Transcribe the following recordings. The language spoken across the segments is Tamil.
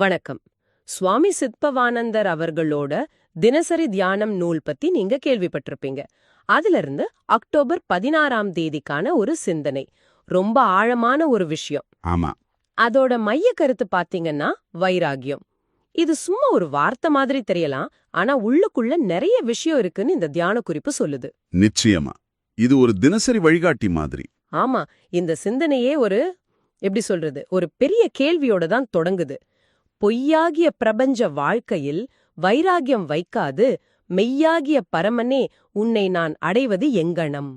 வணக்கம். சுவாமி சித்பவானந்தர் அவர்களோட தினசரி தியானம் நூல் பத்தி நீங்க கேள்விப்பட்டிருப்பீங்க. அதுல இருந்து அக்டோபர் பதினாறாம் தேதிக்கான ஒரு சிந்தனை. ரொம்ப ஆழமான ஒரு விஷயம். ஆமா. அதோட மைய கருத்து பாத்தீங்கன்னா வைராகியம். இது சும்மா ஒரு வார்த்தை மாதிரி தெரியலாம் ஆனா உள்ளுக்குள்ள நிறைய விஷயம் இருக்குன்னு இந்த தியான குறிப்பு சொல்லுது. நிச்சயமா. இது ஒரு தினசரி வழிகாட்டி மாதிரி. ஆமா இந்த சிந்தனையே ஒரு எப்படி சொல்றது ஒரு பெரிய கேள்வியோட தான் தொடங்குது. பொய்யாகிய பிரபஞ்ச வாழ்க்கையில் வைராகியம் வைக்காது மெய்யாகிய பரமனே உன்னை நான் அடைவது எங்கனம்.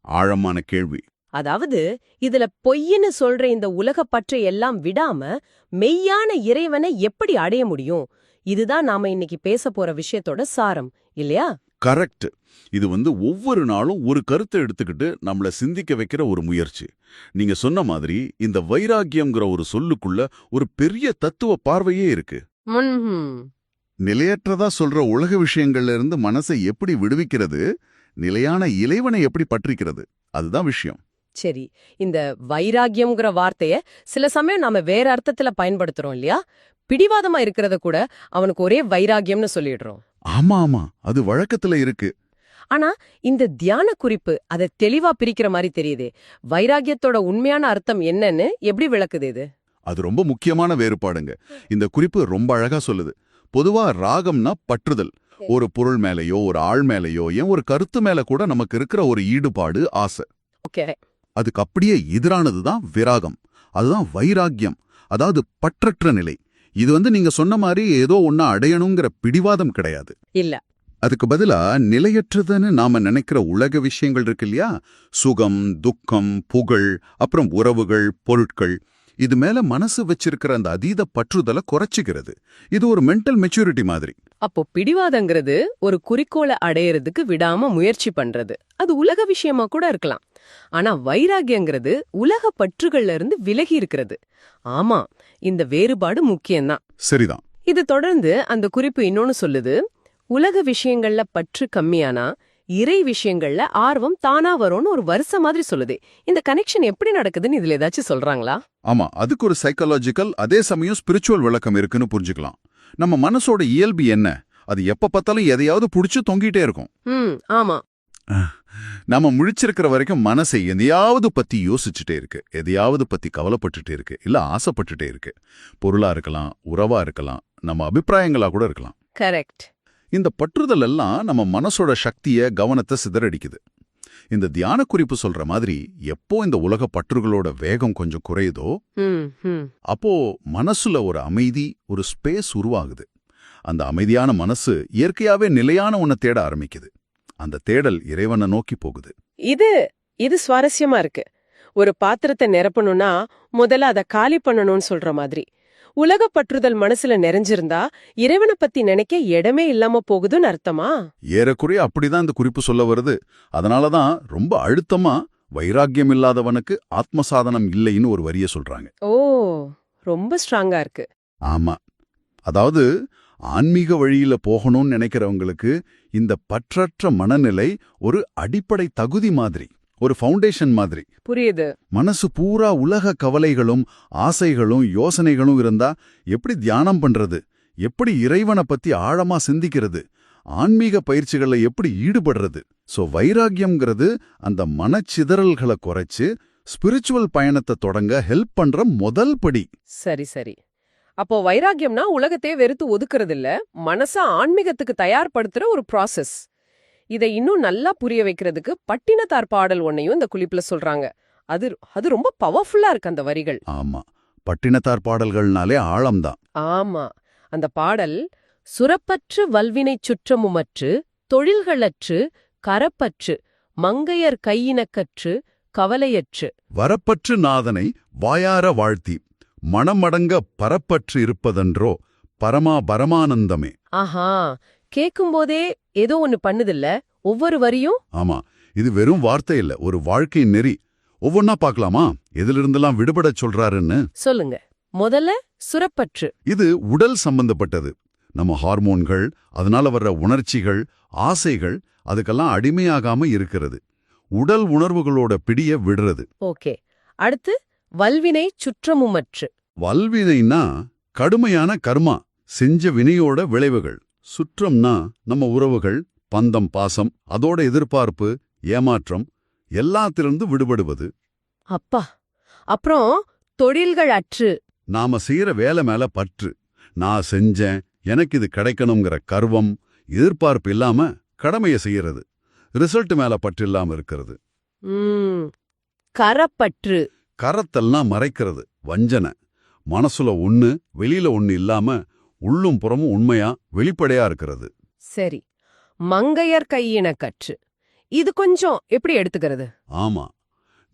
ஆழமான கேள்வி. அதாவது இதுல பொய்ன்னு சொல்ற இந்த உலகப் பற்றை எல்லாம் விடாம மெய்யான இறைவனை எப்படி அடைய முடியும்? இதுதான் நாம இன்னைக்கு பேச போற விஷயத்தோட சாரம் இல்லையா? கரெக்ட் இது வந்து ஒவ்வொரு நாளும் ஒரு கருத்தை எடுத்துக்கிட்டு நம்மள சிந்திக்க வைக்கிற ஒரு முயற்சி. நீங்க சொன்ன மாதிரி இந்த வைராக்கியம்ங்கிற ஒரு சொல்லுக்குள்ள ஒரு பெரிய தத்துவ பார்வையே இருக்கு. நிலையற்றதா சொல்ற உலக விஷயங்கள்ல இருந்து மனசை எப்படி விடுவிக்கிறது நிலையான இறைவனை எப்படி பற்றிக்கிறது அதுதான் விஷயம். சரி இந்த வைராகியம்ங்கிற வார்த்தைய சில சமயம் நாம வேற அர்த்தத்துல பயன்படுத்துறோம் இல்லையா? பிடிவாதமா இருக்கிறத கூட அவனுக்கு ஒரே வைராகியம்னு சொல்லிடுறோம். ஆமா ஆமா. அது வழக்கத்துல இருக்கு. ஆனா இந்த தியான குறிப்பு அதை தெளிவா பிரிக்கிற மாதிரி தெரியுதே. வைராகியத்தோட உண்மையான அர்த்தம் என்னன்னு எப்படி விளக்குது இது? அது ரொம்ப முக்கியமான வேறுபாடுங்க. இந்த குறிப்பு ரொம்ப அழகா சொல்லுது. பொதுவா ராகம்னா பற்றுதல். ஒரு பொருள் மேலயோ ஒரு ஆள் மேலயோ ஏன் ஒரு கருத்து மேல கூட நமக்கு இருக்கிற ஒரு ஈடுபாடு ஆசை. ஓகே. அதுக்கு அப்படியே எதிரானதுதான் விராகம். அதுதான் வைராக்கியம் அதாவது பற்றற்ற நிலை. இது வந்து நீங்க சொன்ன மாதிரி ஏதோ ஒன்னா அடையணுங்கிற பிடிவாதம் கிடையாது. இல்ல. அதுக்கு பதிலா நிலையற்றதுன்னு நாம நினைக்கிற உலக விஷயங்கள் இருக்கு இல்லையா? சுகம் துக்கம் புகழ் அப்புறம் உறவுகள் பொருட்கள். இது மேல மனசு வச்சிருக்கிற அந்த அதீத பற்றுதலை குறைச்சிக்கிறது. இது ஒரு மென்டல் மெச்சூரிட்டி மாதிரி. அப்போ பிடிவாதங்கிறது ஒரு குறிக்கோளை அடையறதுக்கு விடாம முயற்சி பண்றது. அது உலக விஷயமா கூட இருக்கலாம். ஆனா வைராகியங்கிறது உலக பற்றுகள்ல இருந்து விலகி இருக்கிறது. ஆமா இந்த வேறுபாடு முக்கியம்தான். சரிதான். இது தொடர்ந்து அந்த குறிப்பு இன்னொன்னு சொல்லுது. உலக விஷயங்கள்ல பற்று கம்மியானா இறை விஷயங்கள்ல ஆர்வம் தானா வரும்னு ஒரு வருஷம் மாதிரி சொல்லுது. இந்த கனெக்ஷன் எப்படி நடக்குதுன்னு இதுல ஏதாச்சும் சொல்றாங்களா? ஆமா அதுக்கு ஒரு சைக்காலஜிக்கல் அதே சமயம் ஸ்பிரிச்சுவல் விளக்கம் இருக்குன்னு புரிஞ்சுக்கலாம். நம்ம மனசோட இயல்பு என்ன? அது எப்ப பார்த்தாலும் எதையாவது புடிச்சு தொங்கிட்டே இருக்கும். ஆமா. நம்ம முழிச்சிருக்கிற வரைக்கும் மனசை எதையாவது பத்தி யோசிச்சுட்டே இருக்கு. எதையாவது பத்தி கவலைப்பட்டுட்டே இருக்கு. இல்ல ஆசைப்பட்டுட்டே இருக்கு. பொருளா இருக்கலாம் உறவா இருக்கலாம் நம்ம அபிப்பிராயங்களா கூட இருக்கலாம். கரெக்ட். இந்த பற்றுதல் எல்லாம் நம்ம மனசோட சக்திய கவனத்தை சிதறடிக்குது. இந்த தியான குறிப்பு சொல்ற மாதிரி எப்போ இந்த உலக பற்றுகளோட வேகம் கொஞ்சம் குறையுதோ அப்போ மனசுல ஒரு அமைதி ஒரு ஸ்பேஸ் உருவாகுது. அந்த அமைதியான மனசு இயற்கையாவே நிலையான ஒன்ன தேட ஆரம்பிக்குது. அந்த தேடல் இறைவனை நோக்கி போகுது. இது இது சுவாரஸ்யமா இருக்கு. ஒரு பாத்திரத்தை நிரப்பணும்னா முதல்ல அதை காலி பண்ணணும்னு சொல்ற மாதிரி. உலக பற்றுதல் மனசுல நிறைஞ்சிருந்தா இறைவனை பத்தி நினைக்க இடமே இல்லாம போகுதுன்னு அர்த்தமா? ஏறக்குறைய அப்படிதான் இந்த குறிப்பு சொல்ல வருது. அதனாலதான் ரொம்ப அழுத்தமா வைராக்கியம் இல்லாதவனுக்கு ஆத்ம சாதனம் இல்லைன்னு ஒரு வரிய சொல்றாங்க. ஓ ரொம்ப ஸ்ட்ராங்கா இருக்கு. ஆமா. அதாவது ஆன்மீக வழியில போகணும்னு நினைக்கிறவங்களுக்கு இந்த பற்றற்ற மனநிலை ஒரு அடிப்படை தகுதி மாதிரி ஒரு ஃபவுண்டேஷன் மாதிரி. புரியுது. மனசு பூரா உலக கவலைகளும் ஆசைகளும் யோசனைகளும் இருந்தா எப்படி தியானம் பண்றது? எப்படி இறைவனை பத்தி ஆழமா சிந்திக்கிறது? ஆன்மீக பயிற்சிகளை எப்படி ஈடுபடுறது? சோ வைராக்கியம்ங்கிறது அந்த மனச்சிதறல்களை குறைச்சு ஸ்பிரிச்சுவல் பயணத்தை தொடங்க ஹெல்ப் பண்ற முதல் படி. சரி சரி. அப்போ வைராகியம்னா உலகத்தையே வெறுத்து ஒதுக்குறது இல்ல மனச ஆன்மீகத்துக்கு தயார்படுத்துற ஒரு ப்ராசஸ் இதை இன்னும் நல்லா புரிய வைக்கிறதுக்கு பட்டினத்தார் பாடல் ஒன்னையும் இந்த குளிப்புல சொல்றாங்க. அது அது ரொம்ப பவர்ஃபுல்லா இருக்கு அந்த வரிகள். ஆமா. பட்டினத்தார் பாடல்கள்னாலே ஆழம்தான். ஆமா. அந்த பாடல் சுரப்பற்று வல்வினைச் சுற்றமுமற்று தொழில்களற்று கரப்பற்று மங்கையர் கையினக்கற்று கவலையற்று. வரப்பற்று நாதனை வாயார வாழ்த்தி. மணமடங்க பரப்பற்று இருப்பதன்றோ பரமா பரமானந்தமே. ஆஹா கேக்கும்போதே ஏதோ ஒன்னு பண்ணுதில்ல? ஒவ்வொரு வரியும்? ஆமா இது வெறும் வார்த்தை இல்ல ஒரு வாழ்க்கை நெறி. ஒவ்வொன்னா பார்க்கலாமா எதிலிருந்தெல்லாம் விடுபடச் சொல்றாருன்னு? சொல்லுங்க. முதல்ல சுரப்பற்று. இது உடல் சம்பந்தப்பட்டது. நம்ம ஹார்மோன்கள் அதனால வர்ற உணர்ச்சிகள் ஆசைகள் அதுக்கெல்லாம் அடிமையாகாம இருக்கிறது. உடல் உணர்வுகளோட பிடிய விடுறது. ஓகே. அடுத்து வல்வினை சுற்றமுமற்று. வல்வினைனா கடுமையான கர்மா செஞ்ச வினையோட விளைவுகள். சுற்றம்னா நம்ம உறவுகள் பந்தம் பாசம் அதோட எதிர்பார்ப்பு ஏமாற்றம் எல்லாத்திலிருந்து விடுபடுவது. அப்பா அப்புறம் தொழில்கள் அற்று. நாம செய்யற வேலை மேல பற்று. நான் செஞ்சேன் எனக்கு இது கிடைக்கணுங்கிற கர்வம் எதிர்பார்ப்பு இல்லாம கடமையை செய்யறது. ரிசல்ட் மேல பற்று இல்லாம இருக்கிறது. கரப்பற்று. கரத்தெல்லாம் மறைக்கிறது வஞ்சனை. மனசுல ஒண்ணு வெளியில ஒண்ணு இல்லாம உள்ளும் புறமும் உண்மையா வெளிப்படையா இருக்கிறது. சரி. மங்கையர் கையினக்கற்று இது கொஞ்சம் எப்படி எடுத்துக்கிறது? ஆமா.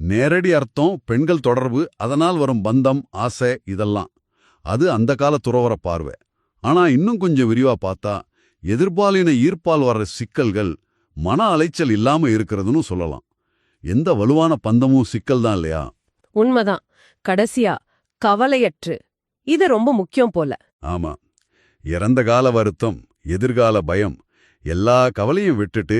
நேரடி அர்த்தம் பெண்கள் தொடர்பு அதனால் வரும் பந்தம் ஆசை இதெல்லாம். அது அந்த கால துறவற பார்வை. ஆனா இன்னும் கொஞ்சம் விரிவா பார்த்தா எதிர்பாலின ஈர்ப்பால் வர்ற சிக்கல்கள் மன அலைச்சல் இல்லாம இருக்கிறதுன்னு சொல்லலாம். எந்த வலுவான பந்தமும் சிக்கல் தான் இல்லையா? உண்மைதான். கடைசியா கவலையற்று. இது ரொம்ப முக்கியம் போல. ஆமா. இறந்த கால வருத்தம் எதிர்கால பயம் எல்லா கவலையும் விட்டுட்டு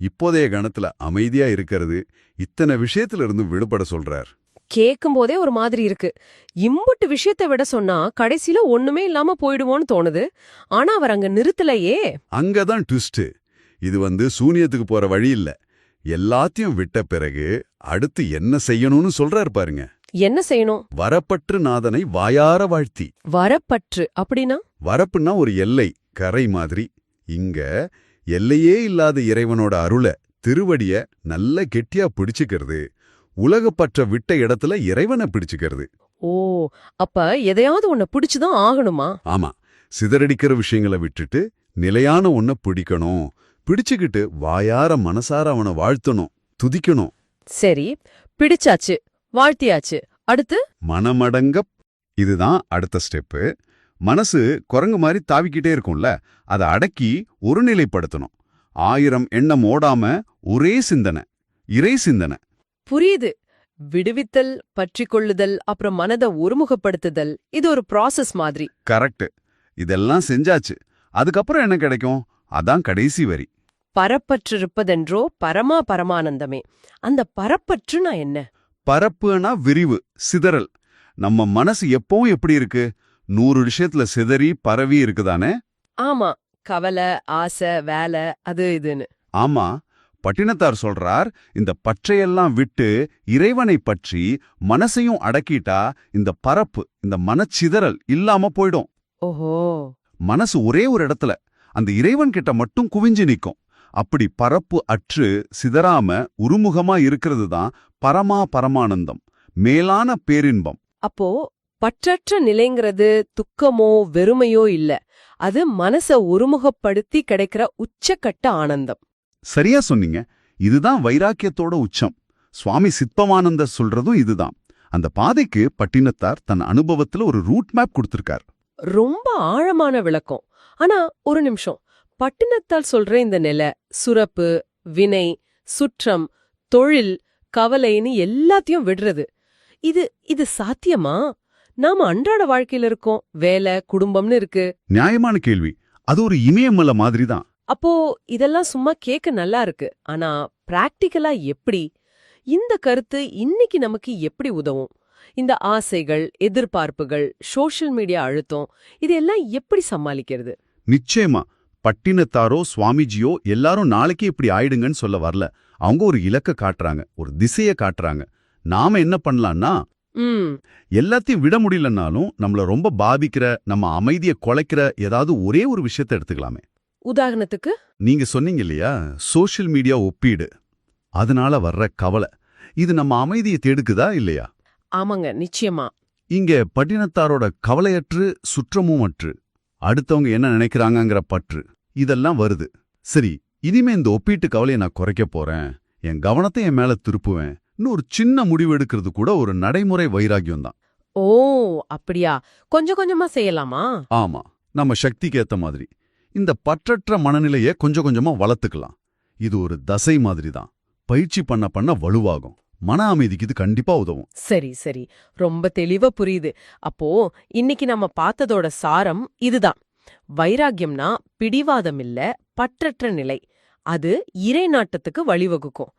இப்போதைய கணத்துல அமைதியா இருக்கிறது இத்தனை விஷயத்துல இருந்து விடுபட சொல்றார். கேக்கும் போதே ஒரு மாதிரி இருக்கு. இம்புட்டு விஷயத்தை விட சொன்னா கடைசியில ஒண்ணுமே இல்லாம போயிடுவோன்னு தோணுது. ஆனா அவர் அங்க நிறுத்தலையே. அங்கதான் ட்விஸ்ட் இது வந்து சூனியத்துக்கு போற வழி இல்ல. எல்லாத்தையும் விட்ட பிறகு அடுத்து என்ன செய்யணும்னு சொல்றார் பாருங்க. என்ன செய்யணும்? வரப்பற்று நாதனை வாயார வாழ்த்தி. வரப்பற்று அப்படின்னா? வரப்புன்னா ஒரு எல்லை கரை மாதிரி. இங்க எல்லையே இல்லாத இறைவனோட அருள திருவடிய நல்ல கெட்டியா பிடிச்சுக்கிறது. உலகப்பற்ற விட்ட இடத்துல இறைவனை பிடிச்சுக்கிறது. ஓ அப்ப எதையாவது ஒன்ன பிடிச்சுதான் ஆகணுமா? ஆமா சிதறடிக்கிற விஷயங்களை விட்டுட்டு நிலையான ஒன்ன பிடிக்கணும். பிடிச்சுக்கிட்டு வாயார மனசார அவனை வாழ்த்தணும் துதிக்கணும். சரி பிடிச்சாச்சு. வாழ்த்தியாச்சு. அடுத்து? மனமடங்க இதுதான் அடுத்த ஸ்டெப்பு. மனசு குரங்கு மாதிரி தாவிக்கிட்டே இருக்கும்ல அதை அடக்கி ஒருநிலைப்படுத்தணும். ஆயிரம் எண்ணம் ஓடாம ஒரே சிந்தனை இறை சிந்தனை. புரியுது. விடுவித்தல் பற்றிக் கொள்ளுதல் அப்புறம் மனதை ஒருமுகப்படுத்துதல் இது ஒரு ப்ராசஸ் மாதிரி. கரெக்ட் இதெல்லாம் செஞ்சாச்சு. அதுக்கப்புறம் என்ன கிடைக்கும்? அதான் கடைசி வரி. பரப்பற்றிருப்பதென்றோ பரமா பரமானந்தமே. அந்த பரப்பற்றுனா என்ன? பரப்புனா விரிவு சிதறல். நம்ம மனசு எப்பவும் எப்படி இருக்கு? நூறு விஷயத்துல சிதறி பரவி இருக்குதானே? ஆமா. கவலை ஆசை வேலை அது இதுன்னு. ஆமா. பட்டினத்தார் சொல்றார் இந்த பற்றையெல்லாம் விட்டு இறைவனை பற்றி மனசையும் அடக்கிட்டா இந்த பரப்பு இந்த மனச்சிதறல் இல்லாம போயிடும். ஓஹோ. மனசு ஒரே ஒரு இடத்துல அந்த இறைவன் கிட்ட மட்டும் குவிஞ்சு நிக்கும். அப்படி பரப்பு அற்று சிதறாம உருமுகமா இருக்கிறது தான் பரமா பரமானந்தம் மேலான பேரின்பம். அப்போ பற்றற்ற நிலைங்கிறது துக்கமோ வெறுமையோ இல்ல. அது மனச ஒருமுகப்படுத்தி கிடைக்கிற உச்சக்கட்ட ஆனந்தம். சரியா சொன்னீங்க. இதுதான் வைராக்கியத்தோட உச்சம். சுவாமி சித்பமானந்தர் சொல்றதும் இதுதான். அந்த பாதைக்கு பட்டினத்தார் தன் அனுபவத்துல ஒரு ரூட் மேப் கொடுத்திருக்கார். ரொம்ப ஆழமான விளக்கம். ஆனா ஒரு நிமிஷம். பட்டினத்தால் சொல்ற இந்த நிலை சுரப்பு வினை சுற்றம் தொழில் கவலைன்னு எல்லாத்தையும் விடுறது. இது இது சாத்தியமா? நாம அன்றாட வாழ்க்கையில இருக்கோம். வேலை குடும்பம்னு இருக்கு. நியாயமான கேள்வி. அது ஒரு இமயமலை மாதிரி தான் அப்போ இதெல்லாம் சும்மா கேட்க நல்லா இருக்கு. ஆனா பிராக்டிக்கலா எப்படி? இந்த கருத்து இன்னைக்கு நமக்கு எப்படி உதவும்? இந்த ஆசைகள் எதிர்பார்ப்புகள் சோஷியல் மீடியா அழுத்தம் இதெல்லாம் எப்படி சமாளிக்கிறது? நிச்சயமா. பட்டினத்தாரோ சுவாமிஜியோ எல்லாரும் நாளைக்கு இப்படி ஆயிடுங்கன்னு சொல்ல வரல. அவங்க ஒரு இலக்க காட்டுறாங்க ஒரு திசைய காட்டுறாங்க. நாம என்ன பண்ணலாம்னா எல்லாத்தையும் விட முடியலன்னாலும் நம்மள ரொம்ப பாதிக்கிற நம்ம அமைதியை குலைக்கிற ஏதாவது ஒரே ஒரு விஷயத்தை எடுத்துக்கலாமே. உதாரணத்துக்கு? நீங்க சொன்னீங்க இல்லையா சோஷியல் மீடியா ஒப்பீடு. அதனால வர்ற கவலை. இது நம்ம அமைதியை தேடுக்குதா இல்லையா? ஆமாங்க நிச்சயமா. இங்க பட்டினத்தாரோட கவலையற்று சுற்றமும் அற்று. அடுத்தவங்க என்ன நினைக்கிறாங்கங்கிற பற்று. இதெல்லாம் வருது. சரி இனிமே இந்த ஒப்பீட்டு கவலையை நான் குறைக்க போறேன். என் கவனத்தை என் மேல திருப்புவேன். ஒரு சின்ன முடிவு எடுக்கிறது கூட ஒரு நடைமுறை வைராகியம் தான். ஓ அப்படியா? கொஞ்சம் கொஞ்சமா செய்யலாமா? ஆமா. நம்ம சக்திக்கு ஏத்த மாதிரி. இந்த பற்றற்ற மனநிலையை கொஞ்சம் கொஞ்சமா வளர்த்துக்கலாம். இது ஒரு தசை மாதிரி தான். பயிற்சி பண்ண பண்ண வலுவாகும். மன அமைதிக்கு இது கண்டிப்பா உதவும். சரி சரி. ரொம்ப தெளிவா புரியுது. அப்போ இன்னைக்கு நம்ம பார்த்ததோட சாரம் இதுதான். வைராகியம்னா பிடிவாதம் இல்ல பற்றற்ற நிலை. அது இறை நாட்டத்துக்கு வழிவகுக்கும்.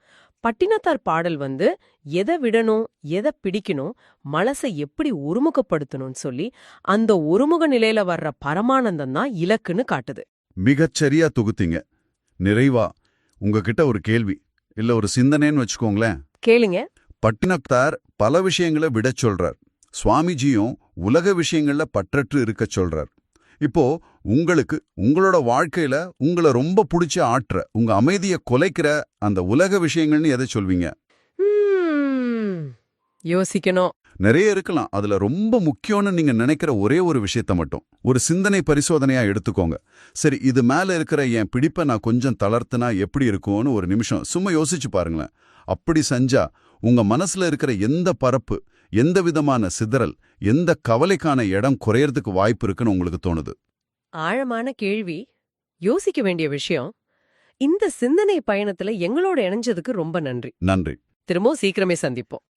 பட்டினத்தார் பாடல் வந்து எதை விடணும் எதை பிடிக்கணும் மனசை எப்படி ஒருமுகப்படுத்தணும்னு சொல்லி அந்த ஒருமுக நிலையில வர்ற பரமானந்தம் தான் இலக்குன்னு காட்டுது. மிகச் சரியா தொகுத்தீங்க. நிறைவா உங்ககிட்ட ஒரு கேள்வி இல்ல ஒரு சிந்தனைன்னு வச்சுக்கோங்களேன். கேளுங்க. பட்டினத்தார் பல விஷயங்களை விடச் சொல்றார். சுவாமிஜியும் உலக விஷயங்கள்ல பற்றற்று இருக்கச் சொல்றார். இப்போ உங்களுக்கு உங்களோட வாழ்க்கையில உங்களை ரொம்ப பிடிச்ச ஆற்ற உங்க அமைதியை குலைக்கிற அந்த உலக விஷயங்கள்னு எதை சொல்வீங்க? யோசிக்கணும். நிறைய இருக்கலாம். அதுல ரொம்ப முக்கியம்னு நீங்க நினைக்கிற ஒரே ஒரு விஷயத்த மட்டும். ஒரு சிந்தனை பரிசோதனையா எடுத்துக்கோங்க. சரி இது மேல இருக்கிற என் பிடிப்பை நான் கொஞ்சம் தளர்த்துனா எப்படி இருக்கும்னு ஒரு நிமிஷம் சும்மா யோசிச்சு பாருங்களேன். அப்படி செஞ்சா உங்க மனசுல இருக்கிற எந்த பரப்பு எந்த விதமான சிதறல் எந்த கவலைக்கான இடம் குறையறதுக்கு வாய்ப்பு இருக்குன்னு உங்களுக்கு தோணுது? ஆழமான கேள்வி. யோசிக்க வேண்டிய விஷயம். இந்த சிந்தனை பயணத்துல எங்களோட இணைஞ்சதுக்கு ரொம்ப நன்றி. நன்றி. திரும்பவும் சீக்கிரமே சந்திப்போம்.